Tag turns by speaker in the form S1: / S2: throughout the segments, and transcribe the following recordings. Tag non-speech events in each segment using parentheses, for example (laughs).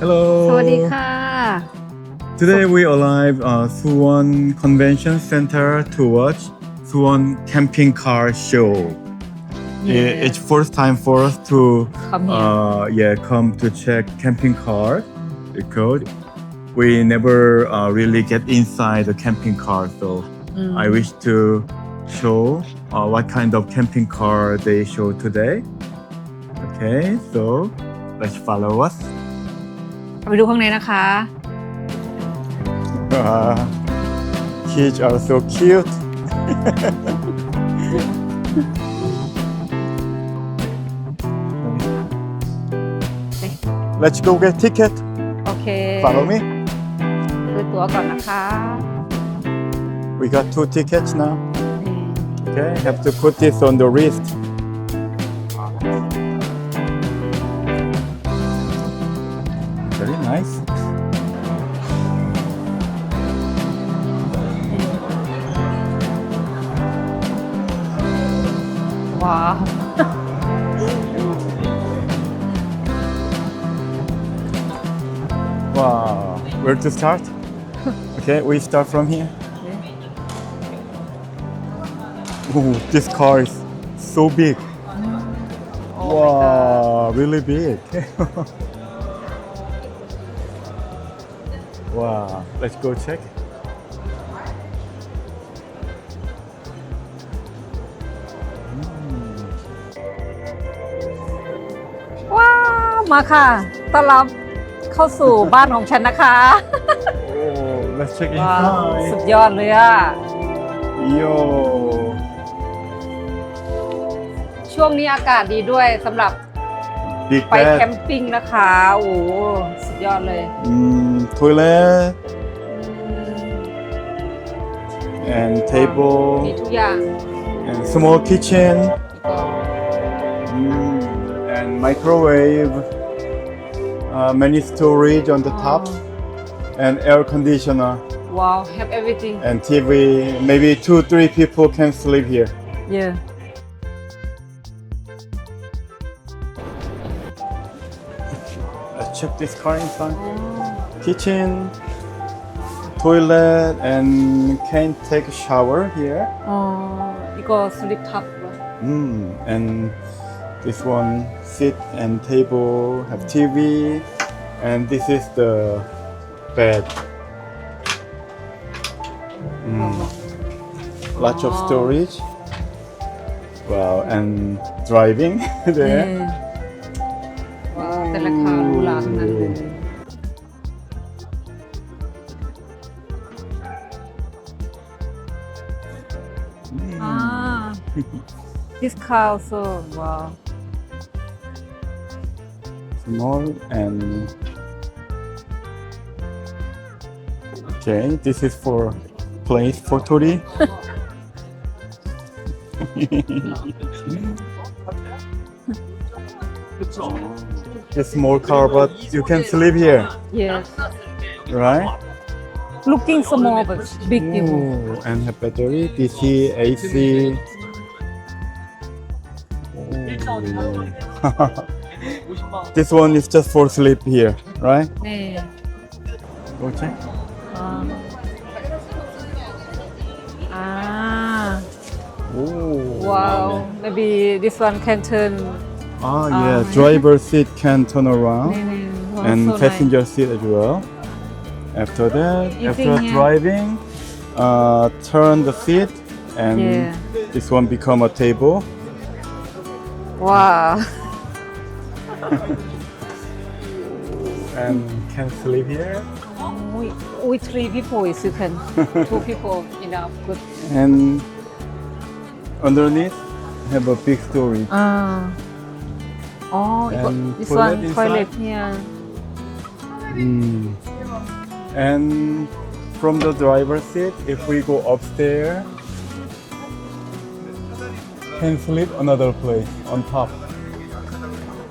S1: Hello.
S2: สวัสดีค่ะ
S1: Today we arrived uh, Suwon Convention Center to watch Suwon Camping Car Show. I- It's first time for us to
S2: Come here.
S1: uh, yeah come to check camping car because we never uh, really get inside the camping car. So
S2: Mm.
S1: I wish to show uh, what kind of camping car they show today. Okay, so let's follow us.
S2: ไปดูข้างในนะคะ
S1: Uh, kids are so cute. (laughs) Let's go get ticket.
S2: โอเค
S1: Follow me.
S2: ซื้อตั๋วก่อนนะคะ
S1: We got two tickets now.
S2: นี่
S1: Okay, have to put this on the wrist. (laughs) wow. Where to start? (laughs) okay, we start from here. Ooh, this car is so big. Oh wow, really big. (laughs) wow, let's go check.
S2: มาค่ะต้อนรับเข้าสู่บ้านของฉันนะคะ
S1: Oh, let's check
S2: ว้าว สุด
S1: inside.
S2: ยอดเลยอะ
S1: Yo.
S2: ช่วงนี้อากาศดีด้วยสำหรับ
S1: Big
S2: ไปแค
S1: bed.
S2: มปิ้งนะคะ โอ้โหสุดยอดเลย
S1: Mm, toilet
S2: อืม
S1: and
S2: มี
S1: table
S2: ทุกอย่าง
S1: and small kitchen.
S2: ก็
S1: Mm, and microwave, uh, many storage on the top, and air conditioner
S2: Wow, have everything.
S1: and TV. Maybe two, three people can sleep here.
S2: Yeah.
S1: Let's check this car inside. Kitchen, toilet, and can take a shower here.
S2: 어, sleep top.
S1: 음, and this one sit and table have TV, and this is the bed. Mm. Lots of
S2: Wow.
S1: storage. Wow, and driving (laughs)
S2: เอ
S1: there.
S2: อว้าวแต่ราคาหรูหราทั้งนั้นเลย อ่า (laughs) this car also ว้ าว
S1: Small and okay, this is for place for Tori. (laughs) a small car, but you can sleep here,
S2: yes
S1: right?
S2: looking small but big people (laughs)
S1: Ooh, and have battery, DC, AC. This one is just for sleep here, right?
S2: 네. 뭐지? 아.
S1: 아.
S2: Wow. Maybe this one can turn.
S1: Ah, um, yeah.
S2: Um,
S1: Driver seat can turn around and
S2: so nice.
S1: passenger seat as well. After that,
S2: You
S1: after
S2: think, yeah.
S1: driving, uh, turn the seat and
S2: Yeah.
S1: this one become a table.
S2: Wow. (laughs) (laughs)
S1: and can sleep here.
S2: We, we three people is you can. Two people (laughs) enough. Good.
S1: And underneath have a big storage.
S2: Ah. Oh,
S1: And
S2: this
S1: toilet
S2: one toilet. Yeah.
S1: Mm. And from the driver's seat, if we go upstairs, can sleep another place on top.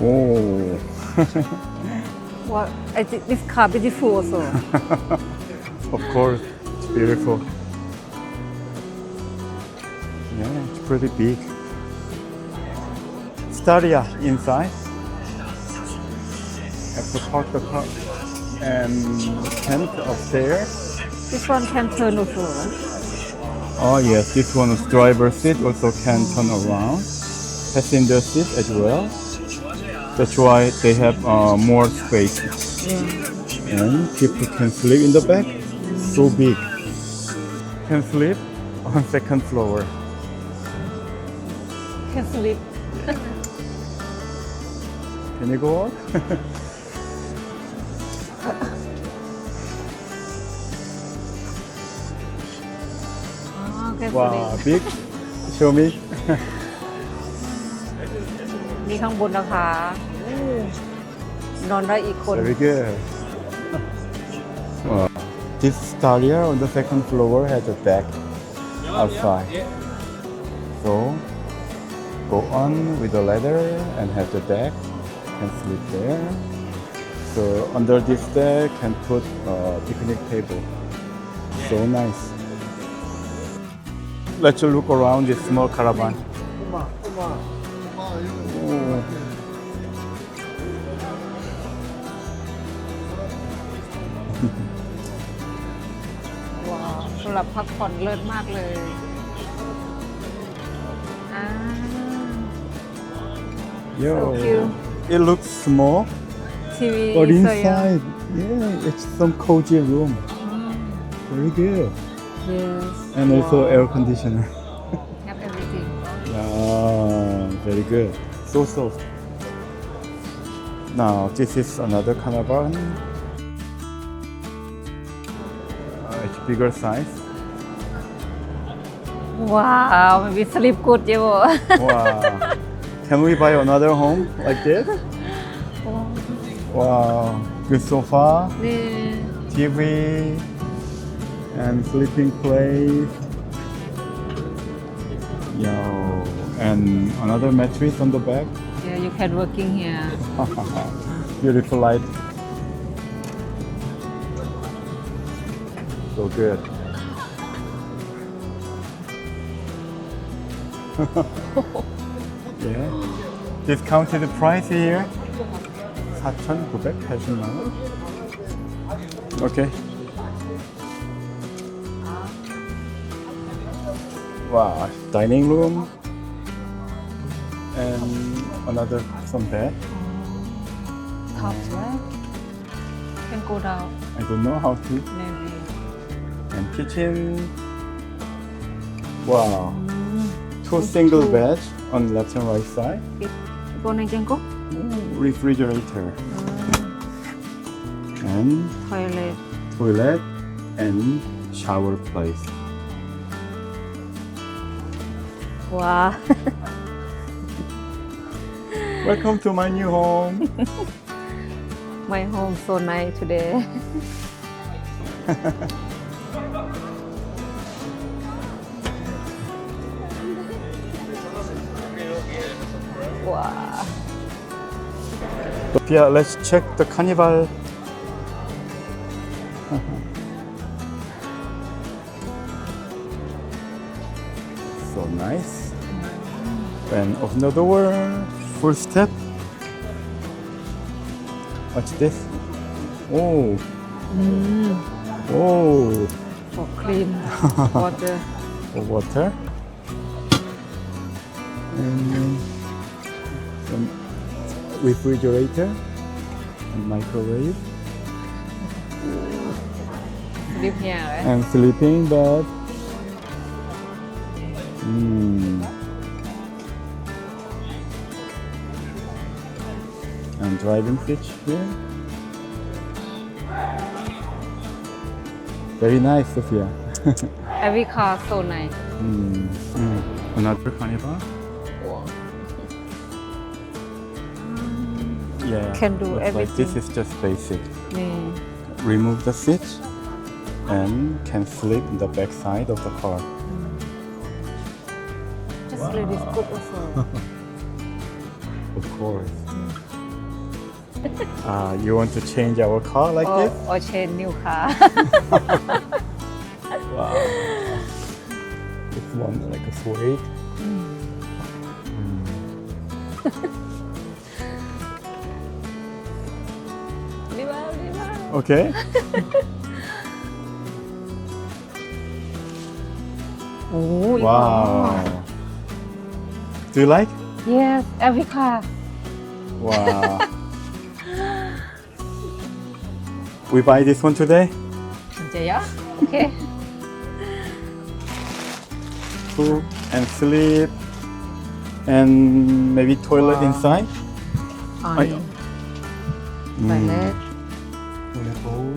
S1: Oh,
S2: what I think this car beautiful also
S1: of course, it's beautiful. Yeah, it's pretty big. Staria inside. Have to park the car. and tent upstairs.
S2: This one can turn also
S1: Oh yes, this one is driver seat also can turn around. Passenger seat as well. That's why they have uh, more space. And people can sleep in the back. So big. Can sleep on second floor.
S2: can sleep
S1: Can you go (laughs) up?
S2: oh can
S1: wow,
S2: sleep
S1: big. Show me. (laughs)
S2: มีข้างบนนะคะอู้ นอนได้อีกคน
S1: Very good. Wow. This Staria on the second floor has a deck outside. So go on with the ladder and have the deck and sleep there. So under this deck can put a picnic table. So nice. Let's look around this small caravan. า
S2: วสำหรับพักผ่อนเลิศมากเลยอ่า
S1: Yo.
S2: cute.
S1: It looks small,
S2: ทีวี
S1: but
S2: สวยอ่ะ
S1: inside, yeah, it's some cozy room. Very good.
S2: yes
S1: And also
S2: Wow.
S1: air conditioner. (laughs)
S2: have everything
S1: Ah, very good. So soft. Now this is another caravan. Uh, it's bigger size.
S2: Wow, maybe sleep good, you.
S1: wow. Can we buy another home like this? Wow. Good sofa, TV, and sleeping place. Yo, and another mattress on the back.
S2: Yeah, you can working here. (laughs)
S1: Beautiful light. So good. (laughs) yeah. Discounted the price here. 4,980만 원. Okay. Wow, dining room and another some bed.
S2: top right can go down
S1: I don't know how to.
S2: maybe
S1: And kitchen. Wow two single beds on left and right side.
S2: 이거
S1: 냉장고? refrigerator
S2: mm. and toilet
S1: toilet and shower place.
S2: Wow! (laughs)
S1: Welcome to my new home. (laughs)
S2: my home so nice today (laughs) 와.
S1: Sophia, let's check the carnival. so nice. And open the door, full step. Watch this? Oh.
S2: Mm.
S1: Oh.
S2: For clean water.
S1: For water. And. Refrigerator and microwave.
S2: sleep here right
S1: and sleeping bed. Mm. And driving seat here. Very nice, Sophia. (laughs)
S2: every car so nice
S1: Mm. Mm. Another carnival? Yeah.
S2: Can do
S1: everything. like this is just basic.
S2: นี่
S1: remove the seat and can in the back side of the car. Mm.
S2: just really is good also
S1: Of course. (laughs) uh, you want to change our car like
S2: or,
S1: this?
S2: or change new car (laughs) (laughs)
S1: Wow. this one like a suede.
S2: đi mm. mm.
S1: Okay. (laughs)
S2: oh,
S1: wow. Do you like?
S2: Yes, every class.
S1: Wow. we buy this one today?
S2: Yeah. Okay.
S1: Food and sleep and maybe toilet
S2: wow.
S1: inside.
S2: Toilet.
S1: Mm
S2: toilet.
S1: Toilet bowl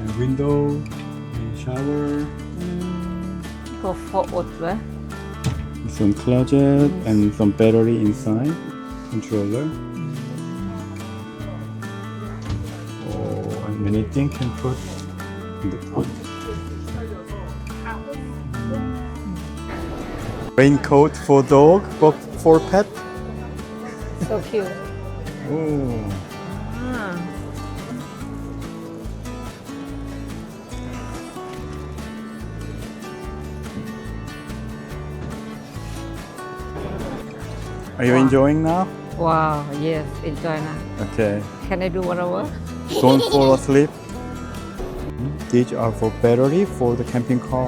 S1: and window and shower.
S2: 이거 for 옷 왜?
S1: Some closet and some battery inside. Controller. Oh, and many things can put in the top. Raincoat for dog, for, for pet.
S2: So cute.
S1: Oh. Are you enjoying now?
S2: wow, yes, enjoy na.
S1: Okay.
S2: Can I do whatever?
S1: Don't fall asleep. These are for battery for the camping car.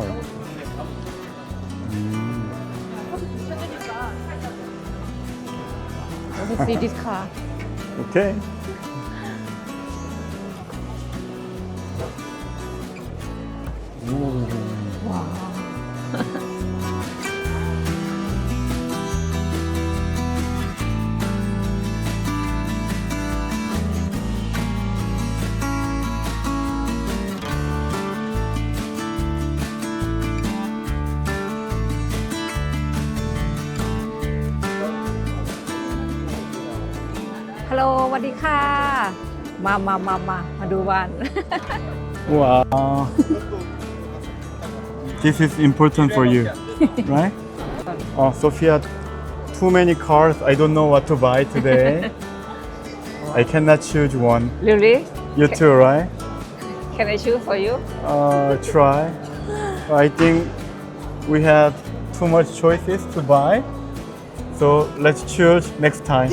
S2: Let me see this car.
S1: Okay.
S2: สวัสดีค่ะ มามามามามาดูบ้าน
S1: Wow. this is important for you, (laughs) right? Oh, Sophia, too many cars. I don't know what to buy today. (laughs) I cannot choose one.
S2: really
S1: You too, right?
S2: Can I choose for you
S1: Uh, try. I think we have too much choices to buy. So let's choose next time.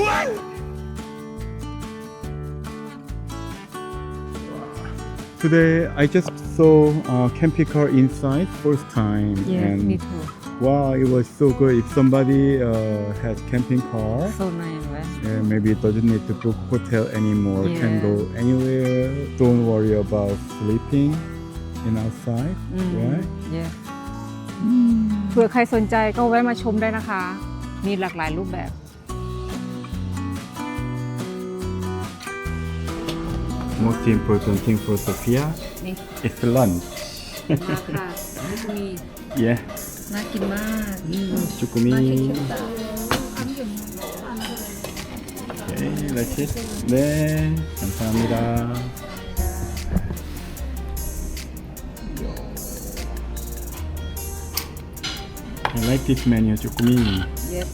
S1: Today I just saw a camping car inside first time and
S2: me too
S1: wow it was so good if somebody uh, has camping car
S2: so nice right
S1: yeah, maybe it doesn't need to book hotel anymore can
S2: Yeah.
S1: go anywhere don't worry about sleeping in outside right
S2: yeah เผื่อใครสนใจก็แวะมาชมได้นะคะ มีหลากหลายรูปแบบ
S1: most important thing for Sophia
S2: นี่
S1: is lunch (laughs)
S2: มาค่ะนี่มี
S1: yeah
S2: น่ากินมาก
S1: 주꾸미
S2: น่ากินเชียว
S1: okay that's it 네 감사합니다 I like this menu 주꾸미
S2: yes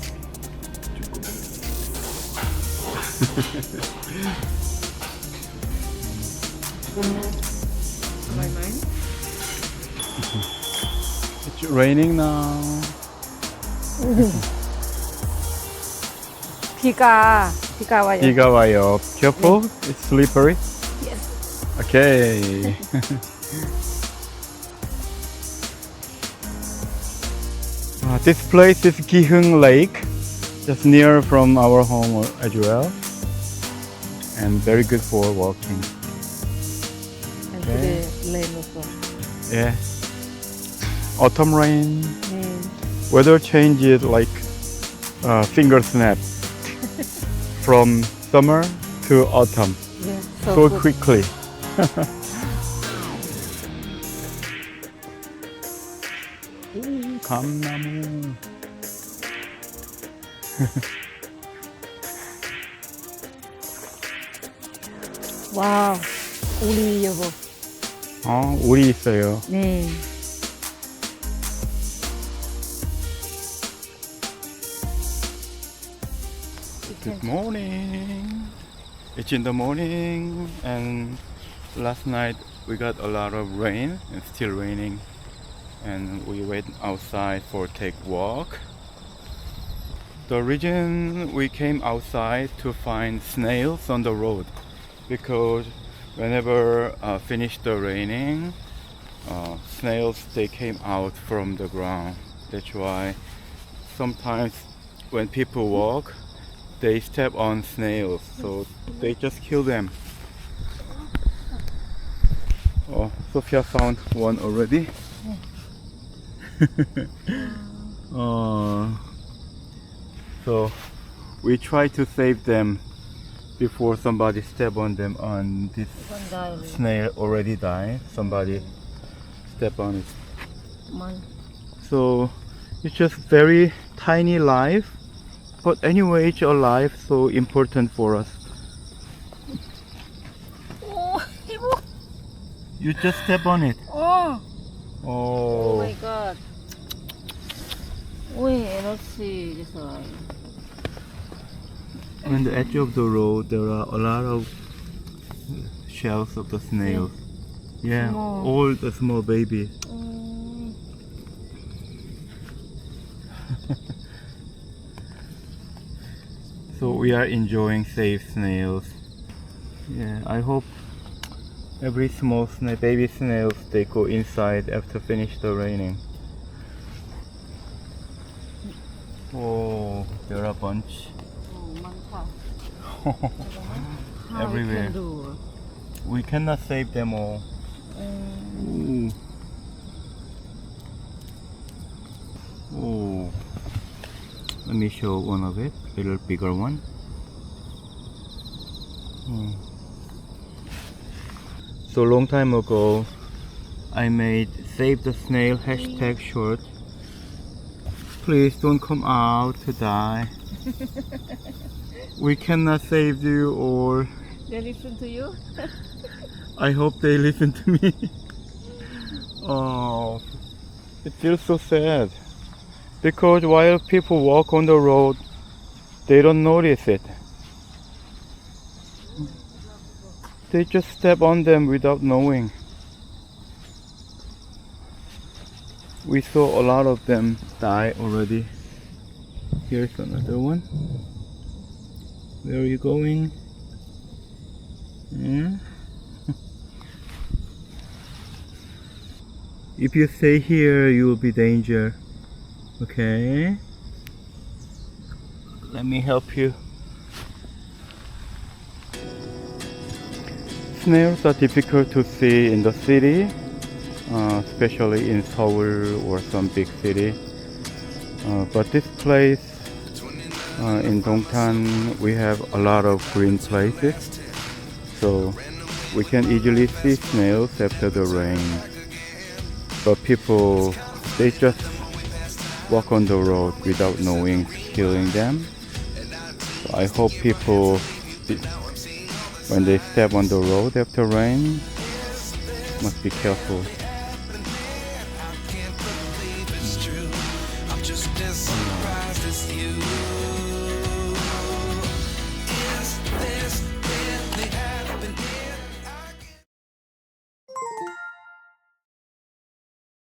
S2: อร่อย(laughs) ไ It's
S1: raining now.
S2: 비가 비가 와요.
S1: 비가 와요. Careful, it's slippery.
S2: Yes.
S1: Okay. (laughs) Uh, this place is Gihung Lake, just near from our home as well, and very good for walking
S2: and today rain also
S1: Yeah. Autumn rain,
S2: นี่
S1: weather changes like uh, finger snap (laughs) from summer to autumn
S2: yes
S1: so
S2: so good
S1: quickly. (laughs) 오, 감나무. (laughs)
S2: 와우 우리 여보
S1: 어, 우리 있어요.
S2: 네
S1: Good morning. It's in the morning, and last night we got a lot of rain and still raining, and we went outside for take walk. The reason we came outside to find snails on the road because whenever uh, finished the raining, uh, snails they came out from the ground. That's why sometimes when people walk, they step on snails, so they just kill them. Oh, Sophia found one already. (laughs) oh, so we try to save them before somebody step on them and this snail already died somebody step on it. So it's just very tiny life but anyway it's alive so important for us.
S2: Oh. (laughs)
S1: you just step on it.
S2: Oh. Oh,
S1: oh
S2: my god. Wait let's see this one
S1: on the edge of the road there are a lot of shells of the snails. Yeah,
S2: small.
S1: all the small babies.
S2: Mm. (laughs)
S1: So we are enjoying safe snails. Yeah, I hope every small snail, baby snails they go inside after finish the raining. Oh, there are a bunch. (laughs) everywhere.
S2: Can
S1: We cannot save them all.
S2: อืม
S1: Ooh. Oh. Let me show one of it, a little bigger one. Hmm. So long time ago, I made save the snail hashtag short. Please don't come out to die. (laughs) we cannot save you or
S2: They listen to you
S1: I hope they listen to me. (laughs) oh, it feels so sad. Because while people walk on the road, they don't notice it. They just step on them without knowing. We saw a lot of them die already. Here's another one. Where are you going? Yeah. If you stay here, you will be danger. Okay. Let me help you. Snails are difficult to see in the city, uh, especially in Seoul or some big city. Uh, but this place uh, in Dongtan, we have a lot of green places, so we can easily see snails after the rain. But people they just walk on the road without knowing killing them. So i hope people when they step on the road after rain must be careful